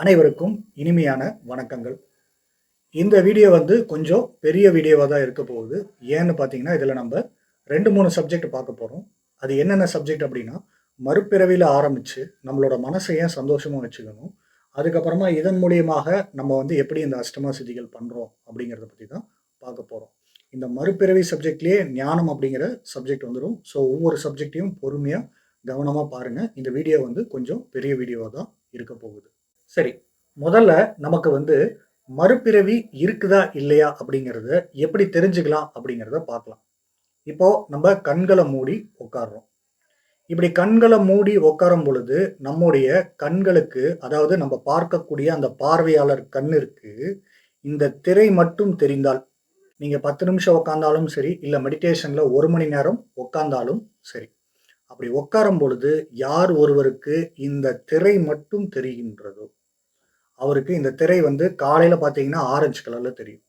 அனைவருக்கும் இனிமையான வணக்கங்கள். இந்த வீடியோ வந்து கொஞ்சம் பெரிய வீடியோவாக தான் இருக்க போகுது. ஏன்னு பார்த்தீங்கன்னா இதில் நம்ம ரெண்டு மூணு சப்ஜெக்ட் பார்க்க போகிறோம் அது என்னென்ன சப்ஜெக்ட் அப்படின்னா மறுபிறவியில் ஆரம்பித்து நம்மளோட மனசை ஏன் சந்தோஷமாக வச்சுக்கணும் அதுக்கப்புறமா இதன் மூலியமாக நம்ம வந்து எப்படி இந்த அஷ்டமா சித்திகள் பண்ணுறோம் அப்படிங்கிறத பற்றி தான் பார்க்க போகிறோம் இந்த மறுபிறவி சப்ஜெக்ட்லேயே ஞானம் அப்படிங்கிற சப்ஜெக்ட் வந்துடும் ஸோ ஒவ்வொரு சப்ஜெக்டையும் பொறுமையாக கவனமாக பாருங்கள் இந்த வீடியோ வந்து கொஞ்சம் பெரிய வீடியோவாக தான் இருக்க போகுது. சரி முதல்ல நமக்கு வந்து மறுபிறவி இருக்குதா இல்லையா அப்படிங்கிறத எப்படி தெரிஞ்சுக்கலாம் அப்படிங்கிறத பார்க்கலாம். இப்போ நம்ம கண்களை மூடி உட்காடுறோம் இப்படி கண்களை மூடி உட்காரும் பொழுது நம்முடைய கண்களுக்கு அதாவது நம்ம பார்க்கக்கூடிய அந்த பார்வையாளர் கண்ணிற்கு இந்த திரை மட்டும் தெரிந்தால் நீங்கள் பத்து நிமிஷம் உட்காந்தாலும் சரி இல்லை மெடிடேஷனில் ஒரு மணி நேரம் உட்காந்தாலும் சரி அப்படி உட்காரும் பொழுது யார் ஒருவருக்கு இந்த திரை மட்டும் தெரிகின்றதோ அவருக்கு இந்த திரை வந்து காலையில் பார்த்தீங்கன்னா ஆரஞ்சு கலரில் தெரியும்.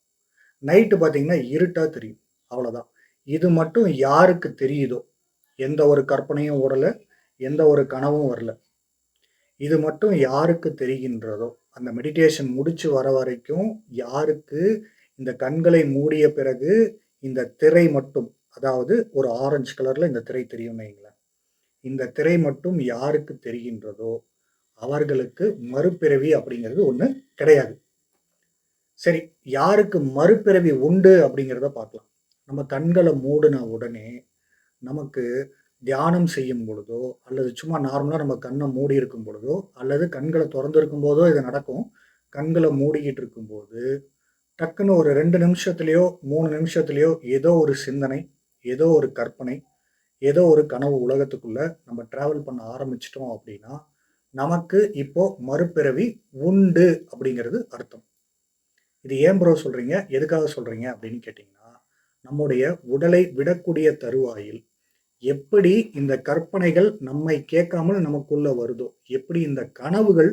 நைட்டு பார்த்தீங்கன்னா இருட்டாக தெரியும். அவ்வளோதான் இது மட்டும் யாருக்கு தெரியுதோ? எந்த ஒரு கற்பனையும் ஓடலை. எந்த ஒரு கனவும் வரல. இது மட்டும் யாருக்கு தெரிகின்றதோ? அந்த மெடிடேஷன் முடிச்சு வர வரைக்கும் யாருக்கு இந்த கண்களை மூடிய பிறகு இந்த திரை மட்டும் அதாவது ஒரு ஆரஞ்சு கலரில் இந்த திரை தெரியும் வைங்களேன். இந்த திரை மட்டும் யாருக்கு தெரிகின்றதோ? அவர்களுக்கு மறுபிறவி அப்படிங்கிறது ஒன்று கிடையாது. சரி யாருக்கு மறுபிறவி உண்டு அப்படிங்கிறத பார்க்கலாம். நம்ம கண்களை மூடின உடனே நமக்கு தியானம் செய்யும் பொழுதோ அல்லது சும்மா நார்மலாக நம்ம கண்ணை மூடி இருக்கும் பொழுதோ அல்லது கண்களை திறந்துருக்கும் போதோ இது நடக்கும். கண்களை மூடிக்கிட்டு இருக்கும்போது டக்குன்னு ஒரு ரெண்டு நிமிஷத்துலேயோ மூணு நிமிஷத்துலேயோ ஏதோ ஒரு சிந்தனை ஏதோ ஒரு கற்பனை ஏதோ ஒரு கனவு உலகத்துக்குள்ளே நம்ம ட்ராவல் பண்ண ஆரம்பிச்சிட்டோம் அப்படின்னா நமக்கு இப்போ மறுபிறவி உண்டு அப்படிங்கிறது அர்த்தம். இது ஏன் ப்ரோ சொல்றீங்க? எதுக்காக சொல்றீங்க அப்படின்னு கேட்டிங்கன்னா நம்முடைய உடலை விடக்கூடிய தருவாயில் எப்படி இந்த கற்பனைகள் நம்மை கேட்காமல் நமக்குள்ள வருதோ எப்படி இந்த கனவுகள்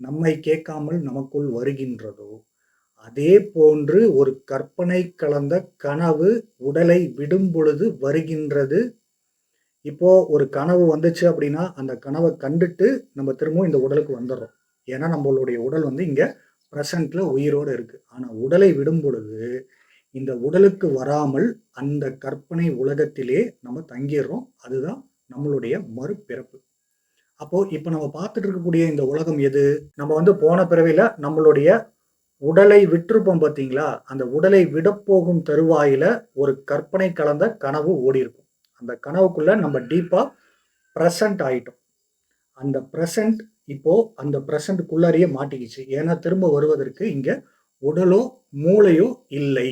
நம்மை கேட்காமல் நமக்குள் வருகின்றதோ அதே போன்று ஒரு கற்பனை கலந்த கனவு உடலை விடும் பொழுது வருகின்றது இப்போது ஒரு கனவு வந்துச்சு அப்படின்னா அந்த கனவை கண்டுட்டு நம்ம திரும்பவும் இந்த உடலுக்கு வந்துடுறோம். ஏன்னா நம்மளுடைய உடல் வந்து இங்கே ப்ரெசண்ட்ல உயிரோடு இருக்குது ஆனால் உடலை விடும் பொழுது இந்த உடலுக்கு வராமல் அந்த கற்பனை உலகத்திலே நம்ம தங்கிடுறோம். அதுதான் நம்மளுடைய மறுபிறப்பு. அப்போ இப்போ நம்ம பார்த்துட்டு இருக்கக்கூடிய இந்த உலகம் எது? நம்ம வந்து போன பிறவியில் நம்மளுடைய உடலை விட்டிருப்போம் பார்த்தீங்களா அந்த உடலை விடப்போகும் தருவாயில் ஒரு கற்பனை கலந்த கனவு ஓடி இருக்கும் அந்த கனவுக்குள்ளே நம்ம டீப்பாக ப்ரெசன்ட் ஆகிட்டோம் அந்த ப்ரெசன்ட் இப்போது அந்த ப்ரெசண்ட்டுக்குள்ளாரியே மாட்டிக்கிச்சு. ஏன்னா திரும்ப வருவதற்கு இங்கே உடலோ மூளையோ இல்லை.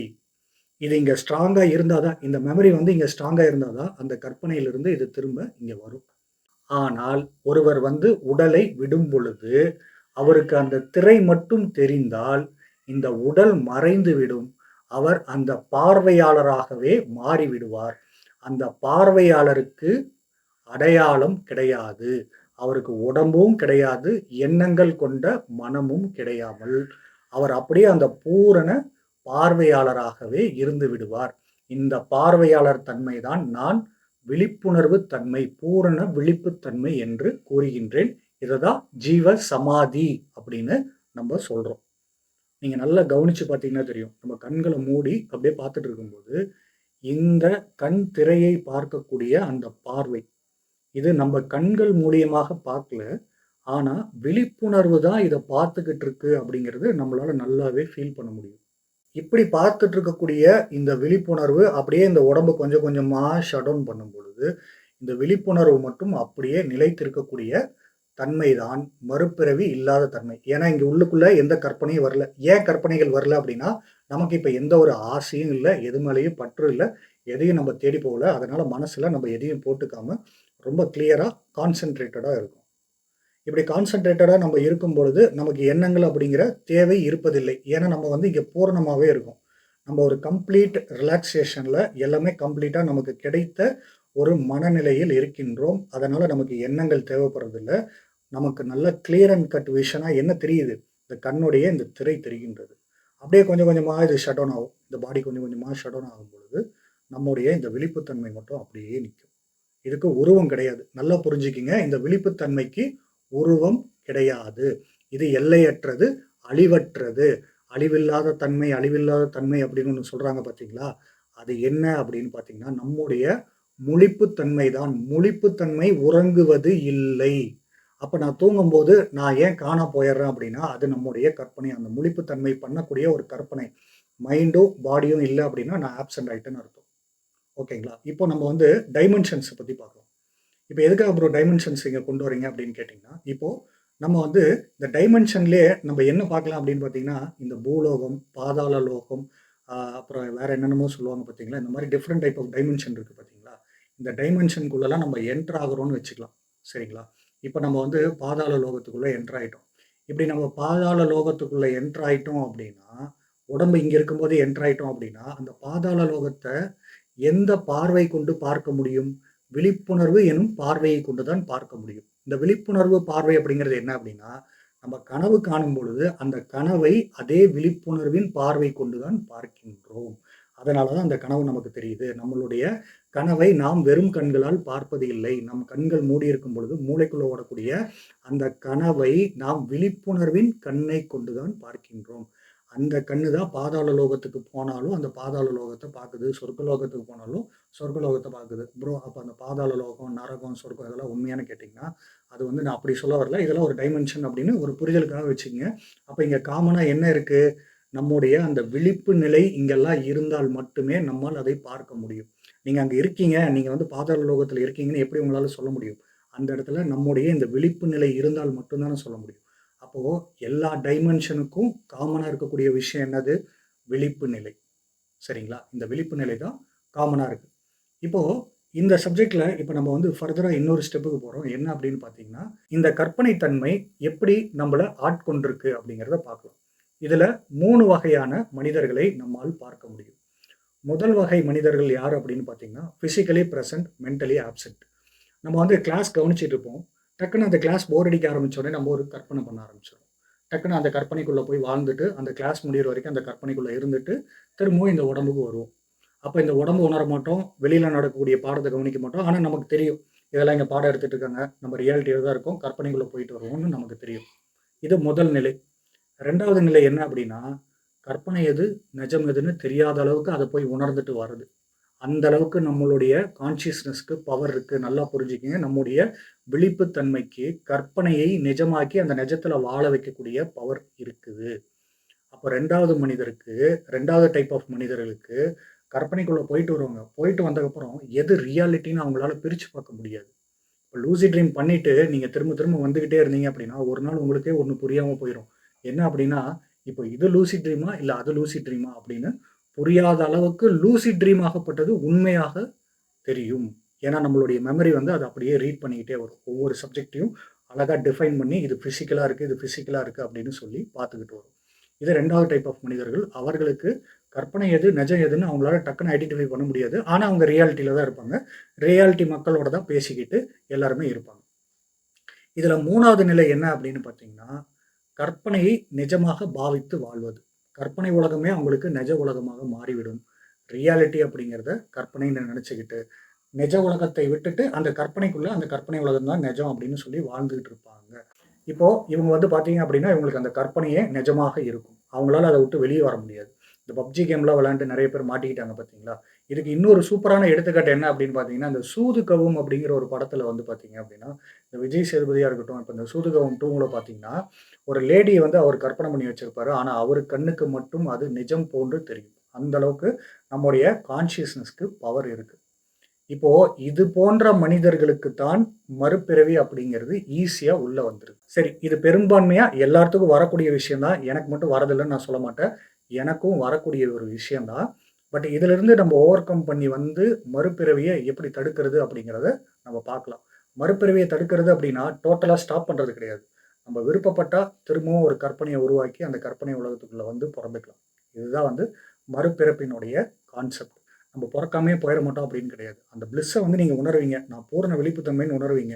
இது இங்கே ஸ்ட்ராங்காக இருந்தால் தான் இந்த மெமரி வந்து இங்கே ஸ்ட்ராங்காக இருந்தால் தான் அந்த கற்பனையிலிருந்து இது திரும்ப இங்கே வரும். ஆனால் ஒருவர் வந்து உடலை விடும் பொழுது அவருக்கு அந்த திரை மட்டும் தெரிந்தால் இந்த உடல் மறைந்து விடும் அவர் அந்த பார்வையாளராகவே மாறிவிடுவார். அந்த பார்வையாளருக்கு அடையாளம் கிடையாது. அவருக்கு உடம்பும் கிடையாது எண்ணங்கள் கொண்ட மனமும் கிடையாமல் அவர் அப்படியே அந்த பூரண பார்வையாளராகவே இருந்து விடுவார். இந்த பார்வையாளர் தன்மைதான் நான் விழிப்புணர்வு தன்மை பூரண விழிப்புத்தன்மை என்று கூறுகின்றேன். இதுதான் ஜீவ சமாதி அப்படின்னு நம்ம சொல்றோம். நீங்க நல்லா கவனிச்சு பார்த்தீங்கன்னா தெரியும். நம்ம கண்களை மூடி அப்படியே பார்த்துட்டு இருக்கும்போது இந்த கண் திரையை பார்க்கக்கூடிய அந்த பார்வை. இது நம்ம கண்கள் மூலியமாக பார்க்கல. ஆனால் விழிப்புணர்வு தான் இதை பார்த்துக்கிட்டு இருக்கு அப்படிங்கிறது நம்மளால நல்லாவே ஃபீல் பண்ண முடியும். இப்படி பார்த்துட்டு இருக்கக்கூடிய இந்த விழிப்புணர்வு அப்படியே இந்த உடம்பு கொஞ்சம் கொஞ்சமாக ஷட் டவுன் பண்ணும் பொழுது இந்த விழிப்புணர்வு மட்டும் அப்படியே நிலைத்திருக்கக்கூடிய தன்மை தான் மறுபிறவி இல்லாத தன்மை. ஏன்னா இங்கே உள்ளுக்குள்ளே எந்த கற்பனையும் வரல. ஏன் கற்பனைகள் வரல அப்படின்னா நமக்கு இப்போ எந்த ஒரு ஆசையும் இல்லை எது மேலேயும் பற்று இல்லை எதையும் நம்ம தேடி போகல. அதனால் மனசில் நம்ம எதையும் போட்டுக்காம ரொம்ப கிளியராக கான்சென்ட்ரேட்டடாக இருக்கும். இப்படி கான்சென்ட்ரேட்டடாக நம்ம இருக்கும் பொழுது நமக்கு எண்ணங்கள் அப்படிங்கிற தேவை இருப்பதில்லை. ஏன்னா நம்ம வந்து இங்கே பூரணமாகவே இருக்கும். நம்ம ஒரு கம்ப்ளீட் ரிலாக்ஸேஷனில் எல்லாமே கம்ப்ளீட்டாக நமக்கு கிடைத்த ஒரு மனநிலையில் இருக்கின்றோம். அதனால் நமக்கு எண்ணங்கள் தேவைப்படுறதில்ல. நமக்கு நல்ல கிளியர் அண்ட் கட் விஷனாக என்ன தெரியுது? இந்த கண்ணுடைய இந்த திரை தெரிகின்றது. அப்படியே கொஞ்சம் கொஞ்சமாக இது ஷட் டவுன் ஆகும். இந்த பாடி கொஞ்சம் கொஞ்சமாக ஷட் டவுன் ஆகும் பொழுது நம்முடைய இந்த விழிப்புத்தன்மை மட்டும் அப்படியே நிற்கும். இதுக்கு உருவம் கிடையாது. நல்லா புரிஞ்சுக்கிங்க. இந்த விழிப்புத்தன்மைக்கு உருவம் கிடையாது. இது எல்லையற்றது அழிவற்றது. அழிவில்லாத தன்மை அழிவில்லாத தன்மை அப்படின்னு ஒன்று சொல்கிறாங்க பார்த்தீங்களா அது என்ன அப்படின்னு பார்த்தீங்கன்னா நம்முடைய முழிப்புத்தன்மை தான். முழிப்புத்தன்மை உறங்குவது இல்லை. அப்போ நான் தூங்கும்போது நான் ஏன் காண போயிடுறேன் அப்படின்னா அது நம்முடைய கற்பனை. அந்த முழிப்புத்தன்மை பண்ணக்கூடிய ஒரு கற்பனை. மைண்டும் பாடியும் இல்லை அப்படின்னா நான் ஆப்சண்ட் ஆகிட்டேன்னு அர்த்தம். ஓகேங்களா? இப்போ நம்ம வந்து டைமென்ஷன்ஸை பற்றி பார்க்கலாம். இப்போ எதுக்காக ப்ரோ டைமென்ஷன்ஸ் இங்கே கொண்டு வரீங்க அப்படின்னு கேட்டிங்கன்னா இப்போது நம்ம வந்து இந்த டைமென்ஷன்லேயே நம்ம என்ன பார்க்கலாம் அப்படின்னு பார்த்தீங்கன்னா இந்த பூலோகம் பாதாள லோகம் அப்புறம் வேறு என்னென்னமோ சொல்லுவாங்க பார்த்தீங்களா? இந்த மாதிரி டிஃப்ரெண்ட் டைப் ஆஃப் டைமென்ஷன் இருக்குது பார்த்தீங்களா? இந்த டைமென்ஷனுக்குள்ளெல்லாம் நம்ம என்ட்ரு ஆகுறோம்னு வச்சுக்கலாம். சரிங்களா? இப்போ நம்ம வந்து பாதாள லோகத்துக்குள்ளே என்ட்ராயிட்டோம் இப்படி நம்ம பாதாள லோகத்துக்குள்ளே என்ட்ராயிட்டோம் அப்படின்னா உடம்பு இங்கே இருக்கும்போது என்ட்ராயிட்டோம் அப்படின்னா அந்த பாதாள லோகத்தை எந்த பார்வை கொண்டு பார்க்க முடியும்? விழிப்புணர்வு எனும் பார்வையை கொண்டு தான் பார்க்க முடியும். இந்த விழிப்புணர்வு பார்வை அப்படிங்கிறது என்ன அப்படின்னா நம்ம கனவு காணும் பொழுது அந்த கனவை அதே விழிப்புணர்வின் பார்வை கொண்டு தான் பார்க்கின்றோம். அதனால தான் அந்த கனவு நமக்கு தெரியுது. நம்மளுடைய கனவை நாம் வெறும் கண்களால் பார்ப்பது இல்லை. நம் கண்கள் மூடி இருக்கும் பொழுது மூளைக்குள்ள ஓடக்கூடிய அந்த கனவை நாம் விழிப்புணர்வின் கண்ணை கொண்டுதான் பார்க்கின்றோம். அந்த கண்ணு தான் பாதாள லோகத்துக்கு போனாலும் அந்த பாதாள லோகத்தை பார்க்குது. சொர்க்க லோகத்துக்கு போனாலும் சொர்க்க லோகத்தை பார்க்குது. ப்ரோ அப்போ அந்த பாதாள லோகம் நரகம் சொர்க்கம் இதெல்லாம் உண்மையான கேட்டிங்கன்னா அது வந்து நான் அப்படி சொல்ல வரல. இதெல்லாம் ஒரு டைமென்ஷன் அப்படின்னு ஒரு புரிதலுக்காக வச்சுக்கங்க. அப்போ இங்கே காமனாக என்ன இருக்குது நம்முடைய அந்த விழிப்பு நிலை இங்கெல்லாம் இருந்தால் மட்டுமே நம்மால் அதை பார்க்க முடியும். நீங்கள் அங்கே இருக்கீங்க நீங்கள் வந்து பாதாள லோகத்தில் இருக்கீங்கன்னு எப்படி உங்களால் சொல்ல முடியும்? அந்த இடத்துல நம்முடைய இந்த விழிப்பு நிலை இருந்தால் மட்டும்தானே சொல்ல முடியும். அப்போது எல்லா டைமென்ஷனுக்கும் காமனாக இருக்கக்கூடிய விஷயம் என்னது? விழிப்பு நிலை. சரிங்களா? இந்த விழிப்பு நிலை தான் காமனாக இருக்குது இப்போது இந்த சப்ஜெக்டில் இப்போ நம்ம வந்து ஃபர்தராக இன்னொரு ஸ்டெப்புக்கு போகிறோம் என்ன அப்படின்னு பார்த்தீங்கன்னா இந்த கற்பனை தன்மை எப்படி நம்மளை ஆட்கொண்டிருக்கு அப்படிங்கிறத பார்க்கலாம். இதில் மூணு வகையான மனிதர்களை நம்மால் பார்க்க முடியும். முதல் வகை மனிதர்கள் யார் அப்படின்னு பார்த்தீங்கன்னா ஃபிசிக்கலி ப்ரெசன்ட் மென்டலி ஆப்சென்ட் நம்ம வந்து கிளாஸ் கவனிச்சிட்டு இருப்போம். டக்குன்னு அந்த கிளாஸ் போர் அடிக்க ஆரம்பிச்சோடனே நம்ம ஒரு கற்பனை பண்ண ஆரம்பிச்சிடும் டக்குன்னு அந்த கற்பனைக்குள்ளே போய் வாழ்ந்துட்டு அந்த கிளாஸ் முடிகிற வரைக்கும் அந்த கற்பனைக்குள்ளே இருந்துட்டு திரும்பவும் இந்த உடம்புக்கு வருவோம். அப்போ இந்த உடம்பு உணர மாட்டோம் வெளியில் நடக்கக்கூடிய பாடத்தை கவனிக்க மாட்டோம். ஆனால் நமக்கு தெரியும் இதெல்லாம் இங்கே பாடம் எடுத்துகிட்டு இருக்காங்க. நம்ம ரியாலிட்டியில் தான் இருக்கும் கற்பனைக்குள்ளே போயிட்டு வருவோம்னு நமக்கு தெரியும். இது முதல் நிலை. ரெண்டாவது நிலை என்ன அப்படின்னா கற்பனை எது நிஜம் எதுன்னு தெரியாத அளவுக்கு அதை போய் உணர்ந்துட்டு வருது அந்த அளவுக்கு நம்மளுடைய கான்சியஸ்னஸ்க்கு பவர் இருக்கு. நல்லா புரிஞ்சுக்கிங்க. நம்முடைய விழிப்புத்தன்மைக்கு கற்பனையை நிஜமாக்கி அந்த நிஜத்துல வாழ வைக்கக்கூடிய பவர் இருக்குது. அப்போ ரெண்டாவது மனிதருக்கு ரெண்டாவது டைப் ஆஃப் மனிதர்களுக்கு கற்பனைக்குள்ளே போயிட்டு வருவாங்க. போயிட்டு வந்ததுக்கப்புறம் எது ரியாலிட்டின்னு அவங்களால பிரித்து பார்க்க முடியாது. இப்போ லூசி ட்ரீம் பண்ணிட்டு நீங்கள் திரும்ப திரும்ப வந்துக்கிட்டே இருந்தீங்க அப்படின்னா ஒரு நாள் உங்களுக்கே ஒன்று புரியாமல் போயிடும் என்ன அப்படின்னா இப்போ இது லூசி ட்ரீமா இல்லை அது லூசி ட்ரீமா அப்படின்னு புரியாத அளவுக்கு லூசி ட்ரீம் ஆகப்பட்டது உண்மையாக தெரியும். ஏன்னா நம்மளுடைய மெமரி வந்து அதை அப்படியே ரீட் பண்ணிக்கிட்டே வரும். ஒவ்வொரு சப்ஜெக்டையும் அழகாக டிஃபைன் பண்ணி இது ஃபிசிக்கலாக இருக்குது இது ஃபிசிக்கலாக இருக்குது அப்படின்னு சொல்லி பார்த்துக்கிட்டு வரும். இது ரெண்டாவது டைப் ஆஃப் மனிதர்கள். அவர்களுக்கு கற்பனை எது நிஜம் எதுன்னு அவங்களால டக்குன்னு ஐடென்டிஃபை பண்ண முடியாது. ஆனால் அவங்க ரியாலிட்டியில் தான் இருப்பாங்க. ரியாலிட்டி மக்களோட தான் பேசிக்கிட்டு எல்லாருமே இருப்பாங்க. இதில் மூணாவது நிலை என்ன அப்படின்னு பார்த்தீங்கன்னா கற்பனையை நிஜமாக பாவித்து வாழ்வது. கற்பனை உலகமே அவங்களுக்கு நிஜ உலகமாக மாறிவிடும். ரியாலிட்டி அப்படிங்கிறத கற்பனைன்னு நினச்சிக்கிட்டு நிஜ உலகத்தை விட்டுட்டு அந்த கற்பனைக்குள்ளே அந்த கற்பனை உலகம் தான் நிஜம் அப்படின்னு சொல்லி வாழ்ந்துகிட்டு இருப்பாங்க. இப்போது இவங்க வந்து பார்த்தீங்க அப்படின்னா இவங்களுக்கு அந்த கற்பனையே நிஜமாக இருக்கும். அவங்களால அதை விட்டு வெளியே வர முடியாது. இந்த பப்ஜி கேம்லாம் விளையாண்டு நிறைய பேர் மாட்டிக்கிட்டாங்க பார்த்தீங்களா? இதுக்கு இன்னொரு சூப்பரான எடுத்துக்காட்டு என்ன அப்படின்னு பார்த்தீங்கன்னா இந்த சூதுகவும் அப்படிங்கிற ஒரு படத்தில் வந்து பார்த்தீங்க அப்படின்னா இந்த விஜய் சேதுபதியாக இருக்கட்டும் இப்போ இந்த சூதுகவும் டூவில் பார்த்தீங்கன்னா ஒரு லேடியை வந்து அவர் கற்பனை பண்ணி வச்சிருப்பாரு. ஆனால் அவர் கண்ணுக்கு மட்டும் அது நிஜம் போன்று தெரியும். அந்த அளவுக்கு நம்முடைய கான்சியஸ்னஸ்க்கு பவர் இருக்குது இப்போ இது போன்ற மனிதர்களுக்கு தான் மறுபிறவி அப்படிங்கிறது ஈஸியா உள்ள வந்துருது. சரி இது பெரும்பான்மையா எல்லாத்துக்கும் வரக்கூடிய விஷயம் தான் எனக்கு மட்டும் வரதில்லைன்னு நான் சொல்ல மாட்டேன். எனக்கும் வரக்கூடிய ஒரு விஷயம்தான். பட் இதிலிருந்து நம்ம ஓவர் கம் பண்ணி வந்து மறுபிறவியை எப்படி தடுக்கிறது அப்படிங்கிறத நம்ம பார்க்கலாம். மறுபிறவியை தடுக்கிறது அப்படின்னா டோட்டலாக ஸ்டாப் பண்ணுறது கிடையாது. நம்ம விருப்பப்பட்டால் திரும்பவும் ஒரு கற்பனையை உருவாக்கி அந்த கற்பனை உலகத்துக்குள்ளே வந்து பிறந்துக்கலாம் இதுதான் வந்து மறுபிறப்பினுடைய கான்செப்ட் நம்ம பிறக்காமே போயிட மாட்டோம் அப்படின்னு கிடையாது. அந்த பிளிஸ்ஸை வந்து நீங்கள் உணர்வீங்க. நான் பூரண விழிப்புத்தன்மைன்னு உணர்வீங்க.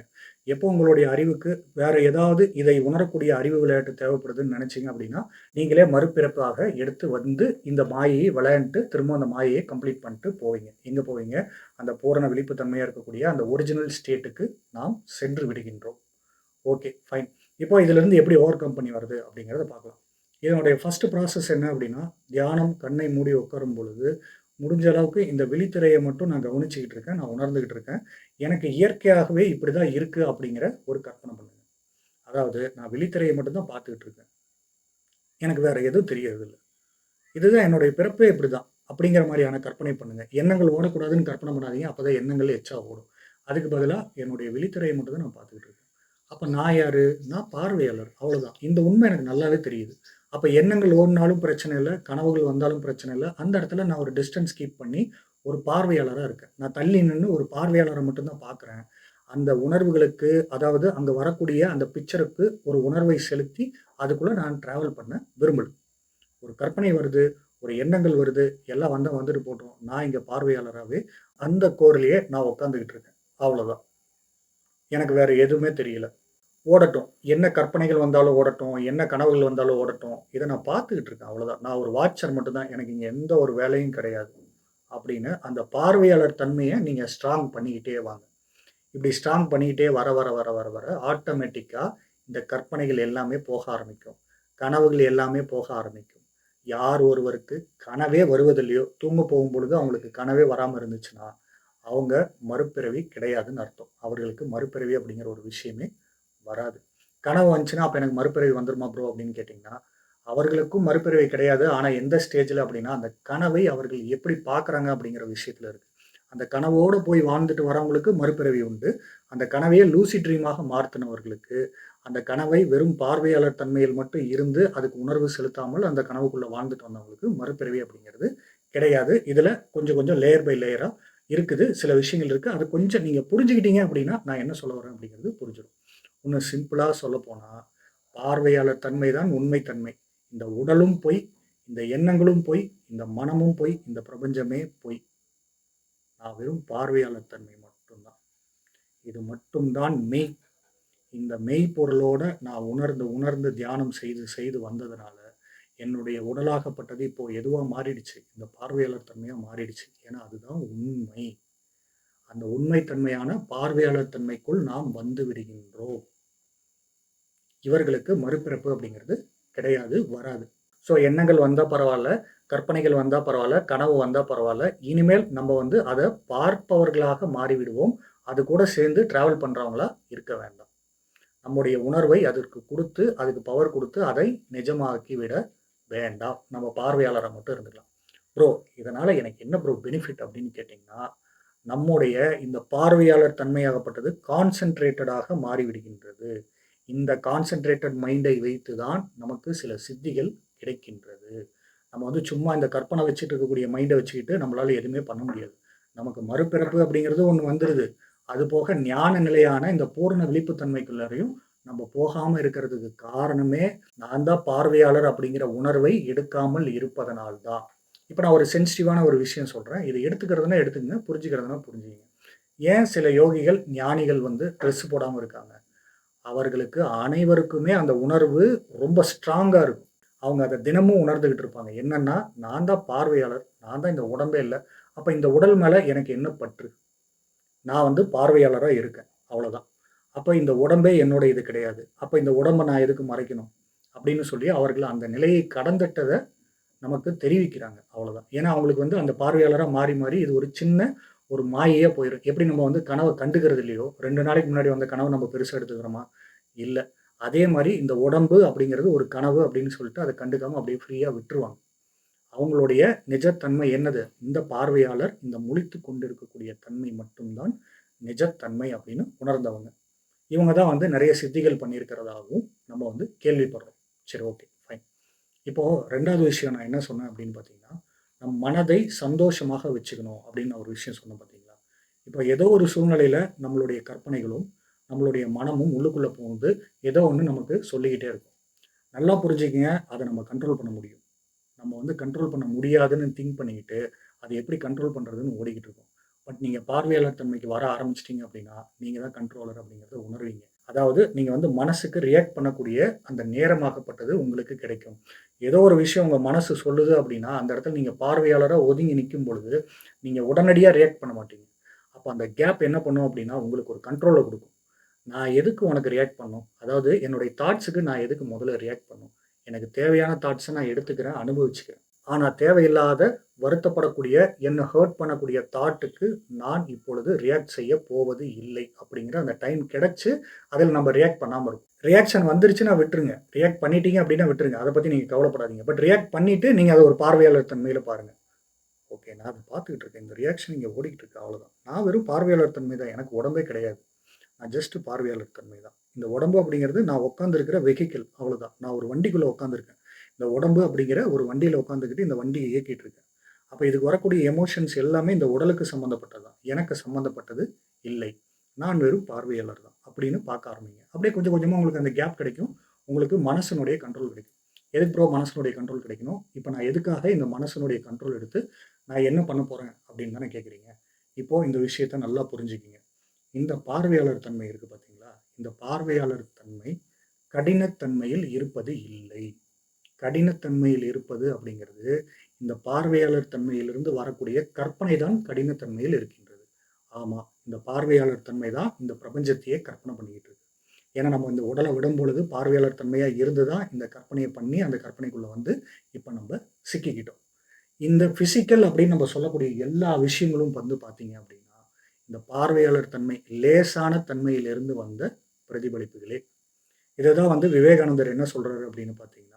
எப்போ உங்களுடைய அறிவுக்கு வேறு ஏதாவது இதை உணரக்கூடிய அறிவு விளையாட்டு தேவைப்படுதுன்னு நினச்சிங்க அப்படின்னா நீங்களே மறுபிறப்பாக எடுத்து வந்து இந்த மாயையை விளையாண்டுட்டு திரும்ப அந்த மாயையை கம்ப்ளீட் பண்ணிட்டு போவீங்க. எங்கே போவீங்க? அந்த பூரண விழிப்புத்தன்மையாக இருக்கக்கூடிய அந்த ஒரிஜினல் ஸ்டேட்டுக்கு நாம் சென்று விடுகின்றோம். ஓகே ஃபைன் இப்போ இதிலிருந்து எப்படி ஓவர் கம் பண்ணி வருது அப்படிங்கிறத பார்க்கலாம். இதனுடைய ஃபஸ்ட்டு ப்ராசஸ் என்ன அப்படின்னா தியானம் கண்ணை மூடி உட்காரும் பொழுது முடிஞ்ச அளவுக்கு இந்த விழித்திரையை மட்டும் நான் கவனிச்சுக்கிட்டு இருக்கேன் நான் உணர்ந்துக்கிட்டு இருக்கேன். எனக்கு இயற்கையாகவே இப்படி தான் இருக்குது அப்படிங்கிற ஒரு கற்பனை பண்ணுங்க. அதாவது நான் விழித்திரையை மட்டும்தான் பார்த்துக்கிட்டு இருக்கேன். எனக்கு வேறு எதுவும் தெரியறது இல்லை. இதுதான் என்னுடைய பிறப்பே இப்படி தான் அப்படிங்கிற மாதிரியான கற்பனை பண்ணுங்க. எண்ணங்கள் ஓடக்கூடாதுன்னு கற்பனை பண்ணாதீங்க. அப்போ தான் எண்ணங்கள் எச்சா ஓடும். அதுக்கு பதிலாக என்னுடைய விழித்திரையை மட்டும் தான் நான் பார்த்துக்கிட்டு இருக்கேன். அப்போ நான் யார்? நான் பார்வையாளர். அவ்வளோதான் இந்த உண்மை எனக்கு நல்லாவே தெரியுது. அப்போ எண்ணங்கள் ஓடினாலும் பிரச்சனை இல்லை கனவுகள் வந்தாலும் பிரச்சனை இல்லை. அந்த இடத்துல நான் ஒரு டிஸ்டன்ஸ் கீப் பண்ணி ஒரு பார்வையாளராக இருக்கேன். நான் தள்ளி நின்று ஒரு பார்வையாளரை மட்டும்தான் பார்க்குறேன் அந்த உணர்வுகளுக்கு அதாவது அங்கே வரக்கூடிய அந்த பிக்சருக்கு ஒரு உணர்வை செலுத்தி அதுக்குள்ளே நான் ட்ராவல் பண்ண விரும்பல. ஒரு கற்பனை வருது ஒரு எண்ணங்கள் வருது எல்லாம் வந்தால் வந்துட்டு போட்டோம். நான் இங்கே பார்வையாளராகவே அந்த கோரிலேயே நான் உட்காந்துக்கிட்டு இருக்கேன். அவ்வளோதான் எனக்கு வேறு எதுவுமே தெரியல. ஓடட்டும். என்ன கற்பனைகள் வந்தாலும் ஓடட்டும் என்ன கனவுகள் வந்தாலும் ஓடட்டும். இதை நான் பார்த்துக்கிட்டு இருக்கேன் அவ்வளோதான் நான் ஒரு வாட்சர் மட்டும்தான். எனக்கு இங்கே எந்த ஒரு வேலையும் கிடையாது. அப்படின்னு அந்த பார்வையாளர் தன்மையை நீங்கள் ஸ்ட்ராங் பண்ணிக்கிட்டே வாங்க. இப்படி ஸ்ட்ராங் பண்ணிக்கிட்டே வர வர வர வர வர ஆட்டோமேட்டிக்காக இந்த கற்பனைகள் எல்லாமே போக ஆரம்பிக்கும். கனவுகள் எல்லாமே போக ஆரம்பிக்கும். யார் ஒருவருக்கு கனவே வருவதில்லையோ தூங்க போகும் பொழுது அவங்களுக்கு கனவே வராமல் இருந்துச்சுன்னா அவங்க மறுபிறவி கிடையாதுன்னு அர்த்தம். அவர்களுக்கு மறுபிறவி அப்படிங்கிற ஒரு விஷயமே வராது. கனவு வந்துச்சுன்னா அப்போ எனக்கு மறுபிறவி வந்துருமா ப்ரோ அப்படின்னு கேட்டிங்கன்னா அவர்களுக்கும் மறுபிறவி கிடையாது. ஆனால் எந்த ஸ்டேஜில் அப்படின்னா அந்த கனவை அவர்கள் எப்படி பார்க்குறாங்க அப்படிங்கிற விஷயத்தில் இருக்குது அந்த கனவோடு போய் வாழ்ந்துட்டு வரவங்களுக்கு மறுபிறவி உண்டு. அந்த கனவையே லூசி ட்ரீமாக மாற்றினவர்களுக்கு அந்த கனவை வெறும் பார்வையாளர் தன்மையில் மட்டும் இருந்து அதுக்கு உணர்வு செலுத்தாமல் அந்த கனவுக்குள்ளே வாழ்ந்துட்டு வந்தவங்களுக்கு மறுபிறவி அப்படிங்கிறது கிடையாது. இதில் கொஞ்சம் கொஞ்சம் லேயர் பை லேயராக இருக்குது. சில விஷயங்கள் இருக்குது அதை கொஞ்சம் நீங்கள் புரிஞ்சுக்கிட்டீங்க அப்படின்னா நான் என்ன சொல்ல வரேன் அப்படிங்கிறது புரிஞ்சிடும். இன்னும் சிம்பிளாக சொல்ல போனால் பார்வையாளர் தன்மை தான் உண்மை தன்மை. இந்த உடலும் பொய் இந்த எண்ணங்களும் பொய் இந்த மனமும் பொய் இந்த பிரபஞ்சமே பொய். நான் வெறும் பார்வையாளர் தன்மை மட்டும்தான். இது மட்டும்தான் மெய். இந்த மெய்ப்பொருளோட நான் உணர்ந்து உணர்ந்து தியானம் செய்து செய்து வந்ததுனால என்னுடைய உடலாகப்பட்டது இப்போ எதுவாக மாறிடுச்சு? இந்த பார்வையாளர் தன்மையாக மாறிடுச்சு. ஏன்னா அதுதான் உண்மை. அந்த உண்மைத்தன்மையான பார்வையாளர் தன்மைக்குள் நாம் வந்து விடுகின்றோம். இவர்களுக்கு மறுபிறப்பு அப்படிங்கிறது கிடையாது வராது. ஸோ எண்ணங்கள் வந்தால் பரவாயில்ல கற்பனைகள் வந்தால் பரவாயில்ல கனவு வந்தால் பரவாயில்ல இனிமேல் நம்ம வந்து அதை பார்ப்பவர்களாக மாறிவிடுவோம். அது கூட சேர்ந்து ட்ராவல் பண்ணுறவங்களா இருக்க வேண்டாம். நம்முடைய உணர்வை அதற்கு கொடுத்து அதுக்கு பவர் கொடுத்து அதை நிஜமாக்கி விட வேண்டாம். நம்ம பார்வையாளரை மட்டும் இருந்துக்கலாம். ப்ரோ இதனால் எனக்கு என்ன ப்ரோ பெனிஃபிட் அப்படின்னு கேட்டிங்கன்னா நம்முடைய இந்த பார்வையாளர் தன்மையாகப்பட்டது கான்சென்ட்ரேட்டடாக மாறிவிடுகின்றது. இந்த கான்சென்ட்ரேட்டட் மைண்டை வைத்து தான் நமக்கு சில சித்திகள் கிடைக்கின்றது. நம்ம வந்து சும்மா இந்த கற்பனை வச்சுட்டு இருக்கக்கூடிய மைண்டை வச்சுக்கிட்டு நம்மளால எதுவுமே பண்ண முடியாது. நமக்கு மறுபிறப்பு அப்படிங்கிறது ஒன்று வந்துடுது அது போக ஞான நிலையான இந்த பூர்ண விழிப்புத்தன்மைக்குள்ளாரையும் நம்ம போகாமல் இருக்கிறதுக்கு காரணமே நான் தான் பார்வையாளர் அப்படிங்கிற உணர்வை எடுக்காமல் இருப்பதனால்தான். இப்போ நான் ஒரு சென்சிட்டிவான ஒரு விஷயம் சொல்கிறேன் இதை எடுத்துக்கிறதுனா எடுத்துக்கங்க புரிஞ்சுக்கிறதுனா புரிஞ்சுங்க ஏன் சில யோகிகள் ஞானிகள் வந்து ட்ரெஸ் போடாமல் இருக்காங்க? அவர்களுக்கு அனைவருக்குமே அந்த உணர்வு ரொம்ப ஸ்ட்ராங்காக இருக்கும். அவங்க அதை தினமும் உணர்ந்துக்கிட்டு இருப்பாங்க. என்னென்னா நான் தான் பார்வையாளர் நான் தான் இந்த உடம்பே இல்லை. அப்போ இந்த உடல் மேலே எனக்கு என்ன பற்று? நான் வந்து பார்வையாளராக இருக்கேன். அவ்வளோதான் அப்போ இந்த உடம்பே என்னோட இது கிடையாது. அப்போ இந்த உடம்பை நான் எதுக்கு மறைக்கணும்? அப்படின்னு சொல்லி அவர்கள் அந்த நிலையை கடந்துட்டதை நமக்கு தெரிவிக்கிறாங்க. அவ்வளோதான் ஏன்னா அவங்களுக்கு வந்து அந்த பார்வையாளராக மாறி மாறி இது ஒரு சின்ன ஒரு மாயையாக போயிடும் எப்படி நம்ம வந்து கனவை கண்டுக்கிறது இல்லையோ? ரெண்டு நாளைக்கு முன்னாடி வந்த கனவை நம்ம பெருசாக எடுத்துக்கிறோமா? இல்லை. அதே மாதிரி இந்த உடம்பு அப்படிங்கிறது ஒரு கனவு அப்படின்னு சொல்லிட்டு அதை கண்டுக்காமல் அப்படியே ஃப்ரீயாக விட்டுருவாங்க. அவங்களுடைய நிஜத்தன்மை என்னது? இந்த பார்வையாளர் இந்த முழித்து கொண்டிருக்கக்கூடிய தன்மை மட்டும்தான் நிஜத்தன்மை அப்படின்னு உணர்ந்தவங்க. இவங்க தான் வந்து நிறைய சித்திகள் பண்ணியிருக்கிறதாகவும் நம்ம வந்து கேள்விப்படுறோம். சரி ஓகே ஃபைன் இப்போது ரெண்டாவது விஷயம் நான் என்ன சொன்னேன் அப்படின்னு பார்த்தீங்கன்னா நம் மனதை சந்தோஷமாக வச்சுக்கணும் அப்படின்னு ஒரு விஷயம் சொன்ன பார்த்தீங்களா? இப்போ ஏதோ ஒரு சூழ்நிலையில் நம்மளுடைய கற்பனைகளும் நம்மளுடைய மனமும் உள்ளுக்குள்ளே போகுது ஏதோ ஒன்று நமக்கு சொல்லிக்கிட்டே இருக்கும். நல்லா புரிஞ்சுக்கங்க அதை நம்ம கண்ட்ரோல் பண்ண முடியும். நம்ம வந்து கண்ட்ரோல் பண்ண முடியாதுன்னு திங்க் பண்ணிக்கிட்டு அதை எப்படி கண்ட்ரோல் பண்ணுறதுன்னு ஓடிக்கிட்டு இருக்கோம். பட் நீங்கள் பார்வையாளர் தன்மைக்கு வர ஆரம்பிச்சிட்டிங்க அப்படின்னா நீங்கள் தான் கண்ட்ரோலர் அப்படிங்கிறத உணர்வீங்க. அதாவது நீங்கள் வந்து மனசுக்கு ரியாக்ட் பண்ணக்கூடிய அந்த நேரமாகப்பட்டது உங்களுக்கு கிடைக்கும். ஏதோ ஒரு விஷயம் உங்கள் மனசு சொல்லுது அப்படின்னா அந்த இடத்துல நீங்கள் பார்வையாளராக ஒதுங்கி நிற்கும் பொழுது நீங்கள் உடனடியாக ரியாக்ட் பண்ண மாட்டீங்க. அப்போ அந்த கேப் என்ன பண்ணும் அப்படின்னா உங்களுக்கு ஒரு கண்ட்ரோலை கொடுக்கும். நான் எதுக்கு உனக்கு ரியாக்ட் பண்ணும்? அதாவது என்னுடைய தாட்ஸுக்கு நான் எதுக்கு முதல்ல ரியாக்ட் பண்ணும்? எனக்கு தேவையான தாட்ஸை நான் எடுத்துக்கிறேன் அனுபவிச்சுக்கிறேன். ஆனால் தேவையில்லாத வருத்தப்படக்கூடிய என்னை ஹர்ட் பண்ணக்கூடிய தாட்டுக்கு நான் இப்பொழுது ரியாக்ட் செய்ய போவது இல்லை அப்படிங்கிற அந்த டைம் கிடச்சி அதில் நம்ம ரியாக்ட் பண்ணாமல் இருக்கும். ரியாக்ஷன் வந்துருச்சுன்னா விட்டுருங்க. ரியாக்ட் பண்ணிட்டீங்க அப்படின்னா விட்டுருங்க. அதை பற்றி நீங்கள் கவலைப்படாதீங்க. பட் ரியாக்ட் பண்ணிவிட்டு நீங்கள் அதை ஒரு பார்வையாளர் தன்மையில் பாருங்கள் ஓகே நான் அதை பார்த்துக்கிட்டு இருக்கேன். இந்த ரியாக்ஷன் இங்கே ஓடிக்கிட்டு இருக்கு. அவ்வளோதான் நான் வெறும் பார்வையாளர் தன்மை தான். எனக்கு உடம்பே கிடையாது. நான் ஜஸ்ட் பார்வையாளர் தன்மை தான். இந்த உடம்பு அப்படிங்கிறது நான் உட்காந்துருக்கிற வெஹிக்கிள் அவ்வளோதான் நான் ஒரு வண்டிக்குள்ளே உட்காந்துருக்கேன் இந்த உடம்பு அப்படிங்கிற ஒரு வண்டியில் உட்காந்துக்கிட்டு இந்த வண்டியை இயக்கிட்டு இருக்கேன். அப்போ இதுக்கு வரக்கூடிய எமோஷன்ஸ் எல்லாமே இந்த உடலுக்கு சம்மந்தப்பட்டது தான் எனக்கு சம்மந்தப்பட்டது இல்லை. நான் வெறும் பார்வையாளர் தான் அப்படின்னு பார்க்க ஆரம்பிங்க. அப்படியே கொஞ்சம் கொஞ்சமாக உங்களுக்கு அந்த கேப் கிடைக்கும். உங்களுக்கு மனசனுடைய கண்ட்ரோல் கிடைக்கும். எதுக்கு ப்ரோ மனசனுடைய கண்ட்ரோல் கிடைக்கணும்? இப்போ நான் எதுக்காக இந்த மனசனுடைய கண்ட்ரோல் எடுத்து நான் என்ன பண்ண போகிறேன் அப்படின்னு தானே கேட்குறீங்க இப்போது இந்த விஷயத்த நல்லா புரிஞ்சுக்கிங்க. இந்த பார்வையாளர் தன்மை இருக்குது பார்த்தீங்களா இந்த பார்வையாளர் தன்மை கடினத்தன்மையில் இருப்பது இல்லை. கடினத்தன்மையில் இருப்பது அப்படிங்கிறது இந்த பார்வையாளர் தன்மையிலிருந்து வரக்கூடிய கற்பனை தான் கடினத்தன்மையில் இருக்கின்றது. ஆமாம் இந்த பார்வையாளர் தன்மை தான் இந்த பிரபஞ்சத்தையே கற்பனை பண்ணிக்கிட்டு இருக்கு. ஏன்னா நம்ம இந்த உடலை விடும் பொழுது பார்வையாளர் தன்மையாக இருந்து தான் இந்த கற்பனையை பண்ணி அந்த கற்பனைக்குள்ளே வந்து இப்போ நம்ம சிக்கிக்கிட்டோம். இந்த ஃபிசிக்கல் அப்படின்னு நம்ம சொல்லக்கூடிய எல்லா விஷயங்களும் வந்து பார்த்தீங்க அப்படின்னா இந்த பார்வையாளர் தன்மை லேசான தன்மையிலிருந்து வந்த பிரதிபலிப்புகளே. இதை தான் வந்து விவேகானந்தர் என்ன சொல்கிறாரு அப்படின்னு பார்த்தீங்கன்னா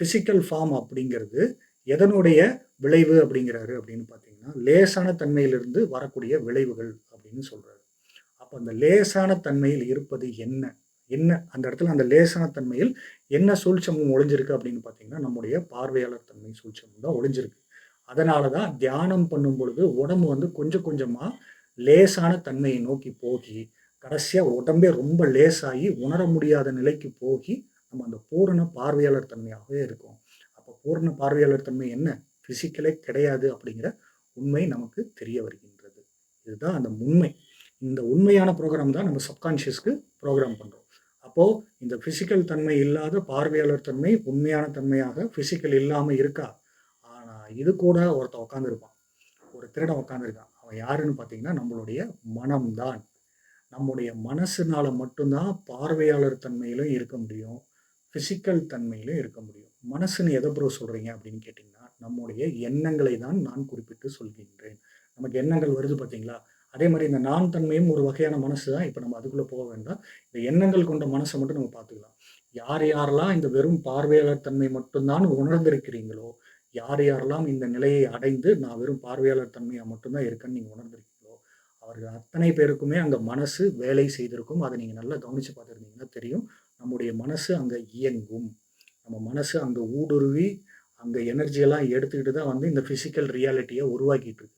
ஃபிசிக்கல் ஃபார்ம் அப்படிங்கிறது எதனுடைய விளைவு அப்படிங்கிறாரு அப்படின்னு பார்த்தீங்கன்னா லேசான தன்மையிலிருந்து வரக்கூடிய விளைவுகள் அப்படின்னு சொல்கிறாரு அப்போ அந்த லேசான தன்மையில் இருப்பது என்ன? என்ன? அந்த இடத்துல அந்த லேசான தன்மையில் என்ன சூழ்ச்சமும் ஒளிஞ்சிருக்கு அப்படின்னு பார்த்தீங்கன்னா நம்முடைய பார்வையாளர் தன்மை சூழ்ச்சமும் தான் ஒளிஞ்சிருக்கு. அதனால தான் தியானம் பண்ணும் பொழுது உடம்பு வந்து கொஞ்சம் கொஞ்சமாக லேசான தன்மையை நோக்கி போகி கடைசியாக உடம்பே ரொம்ப லேசாகி உணர முடியாத நிலைக்கு போகி நம்ம அந்த பூரண பார்வையாளர் தன்மையாகவே இருக்கும். அப்போ பூரண பார்வையாளர் தன்மை என்ன? ஃபிசிக்கலே கிடையாது அப்படிங்கிற உண்மை நமக்கு தெரிய வருகின்றது. இதுதான் அந்த உண்மை. இந்த உண்மையான ப்ரோக்ராம் தான் நம்ம சப்கான்ஷியஸ்க்கு ப்ரோக்ராம் பண்ணுறோம் அப்போது இந்த ஃபிசிக்கல் தன்மை இல்லாத பார்வையாளர் தன்மை உண்மையான தன்மையாக ஃபிசிக்கல் இல்லாமல் இருக்கா? ஆனால் இது கூட ஒருத்தன் உட்காந்துருப்பான் ஒரு திருடன் உட்காந்துருக்கான் அவன் யாருன்னு பார்த்தீங்கன்னா நம்மளுடைய மனம்தான். நம்முடைய மனசுனால மட்டும்தான் பார்வையாளர் தன்மையிலும் இருக்க முடியும். ஃபிசிக்கல் தன்மையிலும் இருக்க முடியும். மனசுன்னு எதை ப்ரோ சொல்கிறீங்க அப்படின்னு கேட்டிங்கன்னா நம்முடைய எண்ணங்களை தான் நான் குறிப்பிட்டு சொல்கின்றேன். நமக்கு எண்ணங்கள் வருது பார்த்தீங்களா? அதே மாதிரி இந்த நான் தன்மையும் ஒரு வகையான மனசு தான். இப்போ நம்ம அதுக்குள்ளே போக வேண்டாம். இந்த எண்ணங்கள் கொண்ட மனசை மட்டும் நம்ம பார்த்துக்கலாம். யார் யாரெல்லாம் இந்த வெறும் பார்வையாளர் தன்மை மட்டும்தான் உணர்ந்திருக்கிறீங்களோ யார் யாரெல்லாம் இந்த நிலையை அடைந்து நான் வெறும் பார்வையாளர் தன்மையாக மட்டும்தான் இருக்கேன்னு நீங்கள் உணர்ந்திருக்கீங்களோ அவர்கள் அத்தனை பேருக்குமே அந்த மனசு வேலை செய்திருக்கும். அதை நீங்கள் நல்லா கவனித்து பார்த்துருந்தீங்கன்னா தெரியும். நம்முடைய மனசு அங்கே இயங்கும். நம்ம மனசு அங்கே ஊடுருவி அங்கே எனர்ஜியெல்லாம் எடுத்துக்கிட்டு தான் வந்து இந்த ஃபிசிக்கல் ரியாலிட்டியை உருவாக்கிட்டு இருக்கு.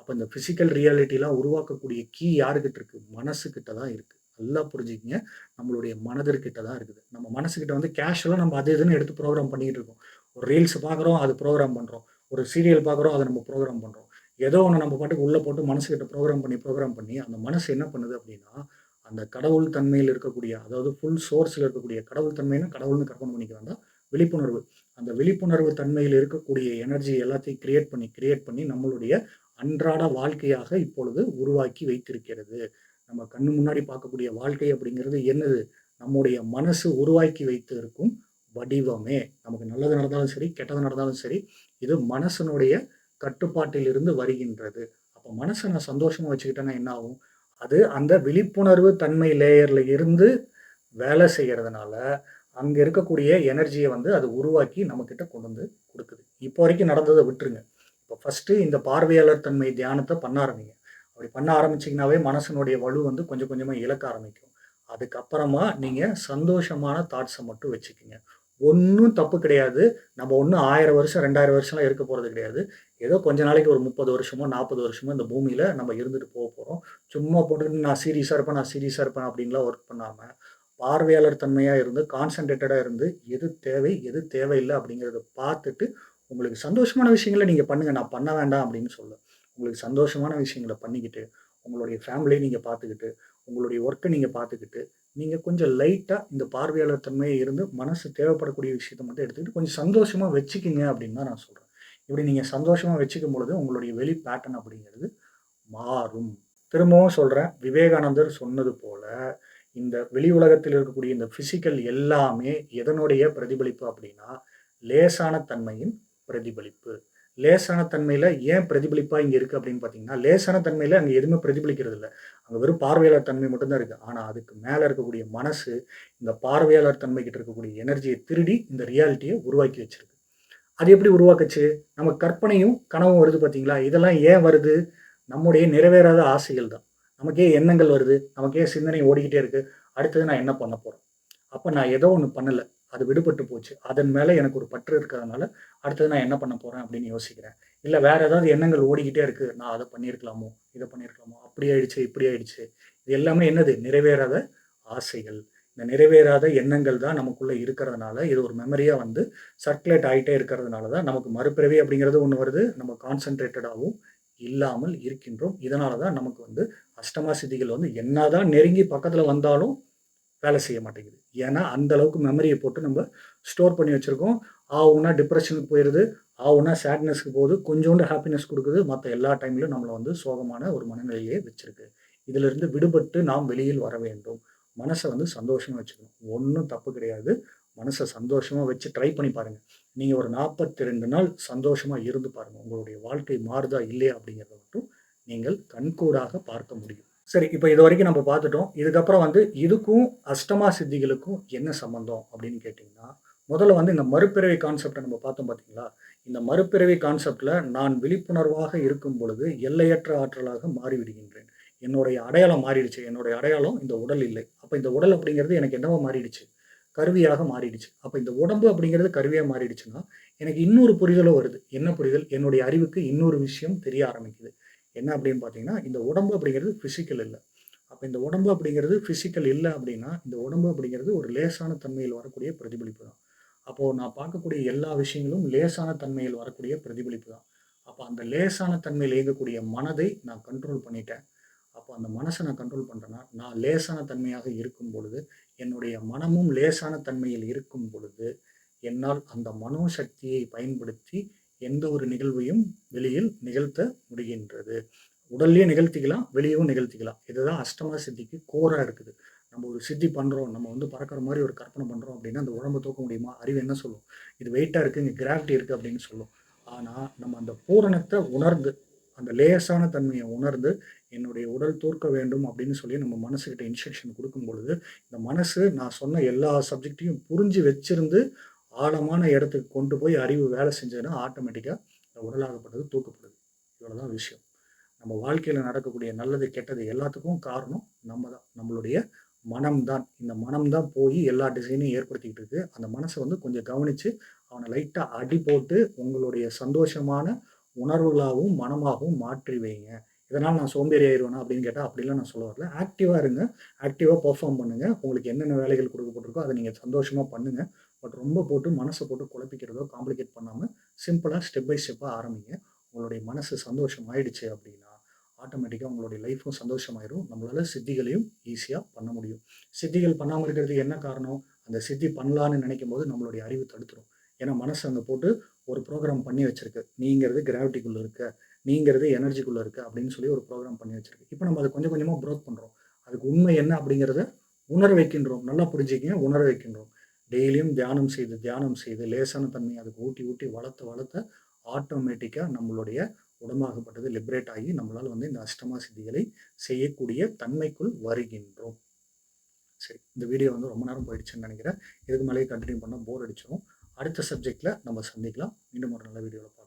அப்போ இந்த ஃபிசிக்கல் ரியாலிட்டிலாம் உருவாக்கக்கூடிய கீ யாருக்கிட்ட இருக்குது மனசுக்கிட்ட தான் இருக்குது நல்லா புரிஞ்சுக்கிங்க. நம்மளுடைய மனதிற்கிட்ட தான் இருக்குது. நம்ம மனசுக்கிட்ட வந்து கேஷுவலாக நம்ம அது இதுன்னு எடுத்து ப்ரோக்ராம் பண்ணிக்கிட்டு இருக்கோம். ஒரு ரீல்ஸ் பார்க்குறோம் அது ப்ரோக்ராம் பண்ணுறோம் ஒரு சீரியல் பார்க்குறோம் அதை நம்ம ப்ரோக்ராம் பண்ணுறோம் ஏதோ ஒன்று நம்ம பாட்டுக்கு உள்ளே போட்டு மனசுக்கிட்ட ப்ரோக்ராம் பண்ணி ப்ரோக்ராம் பண்ணி அந்த மனசு என்ன பண்ணுது அப்படின்னா அந்த கடவுள் தன்மையில் இருக்கக்கூடிய அதாவது ஃபுல் சோர்ஸில் இருக்கக்கூடிய கடவுள் தன்மைன்னா கடவுள்னு கற்பனை பண்ணிக்க வேண்டாம் விழிப்புணர்வு. அந்த விழிப்புணர்வு தன்மையில் இருக்கக்கூடிய எனர்ஜி எல்லாத்தையும் கிரியேட் பண்ணி கிரியேட் பண்ணி நம்மளுடைய அன்றாட வாழ்க்கையாக இப்பொழுது உருவாக்கி வைத்திருக்கிறது. நம்ம கண்ணு முன்னாடி பார்க்கக்கூடிய வாழ்க்கை அப்படிங்கிறது என்னது? நம்முடைய மனசு உருவாக்கி வைத்து இருக்கும் வடிவமே. நமக்கு நல்லது நடந்தாலும் சரி கெட்டது நடந்தாலும் சரி இது மனசனுடைய கட்டுப்பாட்டில் இருந்து வருகின்றது. அப்போ மனசை நான் சந்தோஷமாக வச்சுக்கிட்டேன்னா என்ன ஆகும்? அது அந்த விழிப்புணர்வு தன்மை லேயரில் இருந்து வேலை செய்கிறதுனால அங்கே இருக்கக்கூடிய எனர்ஜியை வந்து அது உருவாக்கி நம்மக்கிட்ட கொண்டு வந்து கொடுக்குது. இப்போ வரைக்கும் நடந்ததை விட்டுருங்க. இப்போ ஃபஸ்ட்டு இந்த பார்வையாளர் தன்மை தியானத்தை பண்ண ஆரம்பிங்க. அப்படி பண்ண ஆரம்பிச்சிங்கனாவே மனசனுடைய வலு வந்து கொஞ்சம் கொஞ்சமாக இழக்க ஆரம்பிக்கும். அதுக்கப்புறமா நீங்கள் சந்தோஷமான தாட்ஸை மட்டும் வச்சுக்கோங்க. ஒன்றும் தப்பு கிடையாது. நம்ம ஒன்றும் ஆயிரம் வருஷம் ரெண்டாயிரம் வருஷம்லாம் இருக்க போகிறது கிடையாது. ஏதோ கொஞ்ச நாளைக்கு ஒரு முப்பது வருஷமோ நாற்பது வருஷமோ இந்த பூமியில் நம்ம இருந்துட்டு போக போகிறோம் சும்மா போட்டு நான் சீரியஸாக இருப்பேன் நான் சீரியஸாக இருப்பேன் அப்படின்லாம் ஒர்க் பண்ணாமல் பார்வையாளர் தன்மையாக இருந்து கான்சன்ட்ரேட்டடாக இருந்து எது தேவை எது தேவையில்லை அப்படிங்கிறத பார்த்துட்டு உங்களுக்கு சந்தோஷமான விஷயங்களை நீங்கள் பண்ணுங்கள் நான் பண்ண வேண்டாம் அப்படின்னு சொல்ல. உங்களுக்கு சந்தோஷமான விஷயங்களை பண்ணிக்கிட்டு உங்களுடைய ஃபேமிலியை நீங்கள் பார்த்துக்கிட்டு உங்களுடைய ஒர்க்கை நீங்கள் பார்த்துக்கிட்டு நீங்கள் கொஞ்சம் லைட்டாக இந்த பார்வையாளர் தன்மையை இருந்து மனசு தேவைப்படக்கூடிய விஷயத்தை மட்டும் எடுத்துக்கிட்டு கொஞ்சம் சந்தோஷமாக வச்சுக்கிங்க அப்படின்னு தான் நான் சொல்கிறேன் இப்படி நீங்கள் சந்தோஷமாக வச்சுக்கும் பொழுது உங்களுடைய வெளி பேட்டர்ன் அப்படிங்கிறது மாறும். திரும்பவும் சொல்கிறேன் விவேகானந்தர் சொன்னது போல் இந்த வெளி உலகத்தில் இருக்கக்கூடிய இந்த ஃபிசிக்கல் எல்லாமே எதனுடைய பிரதிபலிப்பு அப்படின்னா லேசான தன்மையின் பிரதிபலிப்பு. லேசான தன்மையில் ஏன் பிரதிபலிப்பாக இங்கே இருக்குது அப்படின்னு பார்த்தீங்கன்னா லேசான தன்மையில் அங்கே எதுவுமே பிரதிபலிக்கிறது இல்லை. அங்கே வெறும் பார்வையாளர் தன்மை மட்டும்தான் இருக்குது ஆனால் அதுக்கு மேலே இருக்கக்கூடிய மனசு இந்த பார்வையாளர் தன்மை கிட்ட இருக்கக்கூடிய எனர்ஜியை திருடி இந்த ரியாலிட்டியை உருவாக்கி வச்சிருக்கு. அது எப்படி உருவாக்குச்சு? நம்ம கற்பனையும் கனவும் வருது பார்த்தீங்களா இதெல்லாம் ஏன் வருது? நம்முடைய நிறைவேறாத ஆசைகள் தான். நமக்கே எண்ணங்கள் வருது. நமக்கே சிந்தனை ஓடிக்கிட்டே இருக்கு. அடுத்தது நான் என்ன பண்ண போகிறேன் அப்போ நான் ஏதோ ஒன்று பண்ணலை. அது விடுபட்டு போச்சு. அதன் மேலே எனக்கு ஒரு பற்று இருக்கிறதுனால அடுத்தது நான் என்ன பண்ண போகிறேன் அப்படின்னு யோசிக்கிறேன். இல்லை வேறு ஏதாவது எண்ணங்கள் ஓடிக்கிட்டே இருக்குது நான் அதை பண்ணியிருக்கலாமோ? இதை பண்ணியிருக்கலாமோ? அப்படி ஆயிடுச்சு இப்படி ஆயிடுச்சு. இது எல்லாமே என்னது? நிறைவேறாத ஆசைகள். இந்த நிறைவேறாத எண்ணங்கள் தான் நமக்குள்ள இருக்கிறதுனால இது ஒரு மெமரியாக வந்து சர்க்குலேட் ஆகிட்டே இருக்கிறதுனால தான் நமக்கு மறுபிறவி அப்படிங்கிறது ஒன்று வருது. நம்ம கான்சென்ட்ரேட்டடாகவும் இல்லாமல் இருக்கின்றோம். இதனால தான் நமக்கு வந்து அஷ்டமா சித்திகள் வந்து என்னதான் நெருங்கி பக்கத்தில் வந்தாலும் வேலை செய்ய மாட்டேங்குது. ஏன்னா அந்த அளவுக்கு மெமரியை போட்டு நம்ம ஸ்டோர் பண்ணி வச்சுருக்கோம். ஆகுனா டிப்ரெஷனுக்கு போயிடுது ஆகுனா சேட்னஸ்க்கு போகுது. கொஞ்சோண்டு ஹாப்பினஸ் கொடுக்குது. மற்ற எல்லா டைம்லையும் நம்மளை வந்து சோகமான ஒரு மனநிலையே வச்சுருக்கு. இதிலிருந்து விடுபட்டு நாம் வெளியில் வர வேண்டும். மனசை வந்து சந்தோஷமாக வச்சுக்கணும். ஒன்றும் தப்பு கிடையாது. மனசை சந்தோஷமாக வச்சு ட்ரை பண்ணி பாருங்கள் நீங்கள் ஒரு நாற்பத்தி ரெண்டு நாள் சந்தோஷமாக இருந்து பாருங்கள் உங்களுடைய வாழ்க்கை மாறுதா இல்லையா அப்படிங்கிறத மட்டும் நீங்கள் கண்கூடாக பார்க்க முடியும். சரி இப்போ இது வரைக்கும் நம்ம பார்த்துட்டோம். இதுக்கப்புறம் வந்து இதுக்கும் அஷ்டமா சித்திகளுக்கும் என்ன சம்மந்தம் அப்படின்னு கேட்டிங்கன்னா முதல்ல வந்து இந்த மறுபிறவி கான்செப்டை நம்ம பார்த்தோம் பார்த்தீங்களா இந்த மறுபிறவி கான்செப்டில் நான் விழிப்புணர்வாக இருக்கும் பொழுது எல்லையற்ற ஆற்றலாக மாறிவிடுகின்றேன். என்னுடைய அடையாளம் மாறிடுச்சு. என்னுடைய அடையாளம் இந்த உடல் இல்லை. அப்போ இந்த உடல் அப்படிங்கிறது எனக்கு என்னவோ மாறிடுச்சு? கருவியாக மாறிடுச்சு. அப்போ இந்த உடம்பு அப்படிங்கிறது கருவியாக மாறிடுச்சுன்னா எனக்கு இன்னொரு புரிதலும் வருது. என்ன புரிதல்? என்னுடைய அறிவுக்கு இன்னொரு விஷயம் தெரிய ஆரம்பிக்குது. என்ன அப்படின்னு பார்த்தீங்கன்னா இந்த உடம்பு அப்படிங்கிறது ஃபிசிக்கல் இல்லை. அப்போ இந்த உடம்பு அப்படிங்கிறது ஃபிசிக்கல் இல்லை அப்படின்னா இந்த உடம்பு அப்படிங்கிறது ஒரு லேசான தன்மையில் வரக்கூடிய பிரதிபலிப்பு தான். அப்போது நான் பார்க்கக்கூடிய எல்லா விஷயங்களும் லேசான தன்மையில் வரக்கூடிய பிரதிபலிப்பு தான். அப்போ அந்த லேசான தன்மையில் இயங்கக்கூடிய மனதை நான் கண்ட்ரோல் பண்ணிட்டேன். அப்போ அந்த மனசை நான் கண்ட்ரோல் பண்ணுறேன்னா நான் லேசான தன்மையாக இருக்கும் பொழுது என்னுடைய மனமும் லேசான தன்மையில் இருக்கும் பொழுது என்னால் அந்த மனோசக்தியை பயன்படுத்தி எந்த ஒரு நிகழ்வையும் வெளியில் நிகழ்த்த முடிகின்றது. உடல்லையும் நிகழ்த்திக்கலாம் வெளியவும் நிகழ்த்திக்கலாம். இதுதான் அஷ்டம சித்திக்கு கோராக இருக்குது. நம்ம ஒரு சித்தி பண்ணுறோம் நம்ம வந்து பறக்கிற மாதிரி ஒரு கற்பனை பண்ணுறோம் அப்படின்னா அந்த உடம்பை தூக்க முடியுமா? அறிவு என்ன சொல்லும்? இது வெயிட்டாக இருக்குது இங்கே கிராவிட்டி இருக்குது அப்படின்னு சொல்லும். ஆனால் நம்ம அந்த பூரணத்தை உணர்ந்து அந்த லேசான தன்மையை உணர்ந்து என்னுடைய உடல் தூர்க்க வேண்டும் அப்படின்னு சொல்லி நம்ம மனசுக்கிட்ட இன்ஸ்ட்ரக்ஷன் கொடுக்கும் பொழுது இந்த மனசு நான் சொன்ன எல்லா சப்ஜெக்டையும் புரிஞ்சு வச்சிருந்து ஆழமான இடத்துக்கு கொண்டு போய் அறிவு வேலை செஞ்சதுன்னா ஆட்டோமேட்டிக்காக இந்த உடலாகப்பட்டது தூக்கப்படுது இவ்வளோதான் விஷயம். நம்ம வாழ்க்கையில் நடக்கக்கூடிய நல்லது கெட்டது எல்லாத்துக்கும் காரணம் நம்ம தான் நம்மளுடைய மனம்தான். இந்த மனம்தான் போய் எல்லா டிசைனையும் ஏற்படுத்திக்கிட்டு இருக்கு. அந்த மனசை வந்து கொஞ்சம் கவனித்து அவனை லைட்டாக அடி போட்டு உங்களுடைய சந்தோஷமான உணர்வுகளாகவும் மனமாகவும் மாற்றி வைங்க. இதனால் நான் சோம்பேறி ஆயிடுவேனா அப்படின்னு கேட்டால் அப்படிலாம் நான் சொல்ல வரல. ஆக்டிவாக இருங்க. ஆக்டிவாக பெர்ஃபார்ம் பண்ணுங்கள் உங்களுக்கு என்னென்ன வேலைகள் கொடுக்கப்பட்டிருக்கோ அதை நீங்கள் சந்தோஷமாக பண்ணுங்கள் பட் ரொம்ப போட்டு மனசை போட்டு குழப்பிக்கிறதோ காம்ப்ளிகேட் பண்ணாமல் சிம்பிளாக ஸ்டெப் பை ஸ்டெப்பாக ஆரம்பிங்க. உங்களுடைய மனசு சந்தோஷம் ஆயிடுச்சு அப்படின்னா ஆட்டோமேட்டிக்காக உங்களுடைய லைஃப்பும் சந்தோஷமாயிரும். நம்மளால் சித்திகளையும் ஈஸியாக பண்ண முடியும். சித்திகள் பண்ணாமல் இருக்கிறதுக்கு என்ன காரணம்? அந்த சித்தி பண்ணலான்னு நினைக்கும் போது நம்மளுடைய அறிவு தடுத்துரும். ஏன்னா மனசு அங்கே போட்டு ஒரு ப்ரோக்ராம் பண்ணி வச்சுருக்கு. நீங்கிறது கிராவிட்டிக்குள்ளே இருக்க. நீங்கிறது எனர்ஜிக்குள்ளே இருக்குது அப்படின்னு சொல்லி ஒரு ப்ரோக்ராம் பண்ணி வச்சிருக்கு. இப்போ நம்ம அதை கொஞ்சம் கொஞ்சமாக ப்ரோக் பண்ணுறோம் அதுக்கு உண்மை என்ன அப்படிங்கிறத உணர வைக்கின்றோம். நல்லா புரிஞ்சுக்கிங்க உணர வைக்கின்றோம். டெய்லியும் தியானம் செய்து தியானம் செய்து லேசான தன்மை அதுக்கு ஊட்டி ஊட்டி வளர்த்து வளர்த்த ஆட்டோமேட்டிக்காக நம்மளுடைய உடம்பாகப்பட்டது லிபரேட் ஆகி நம்மளால் வந்து இந்த அஷ்டமா சித்திகளை செய்யக்கூடிய தன்மைக்குள் வருகின்றோம். சரி இந்த வீடியோ வந்து ரொம்ப நேரம் போயிடுச்சுன்னு நினைக்கிறேன். இதுக்கு மேலேயே கண்டினியூ பண்ணால் போர் அடிச்சிடும் அடுத்த சப்ஜெக்டில் நம்ம சந்திக்கலாம். மீண்டும் ஒரு நல்ல வீடியோவில் பார்க்கலாம்.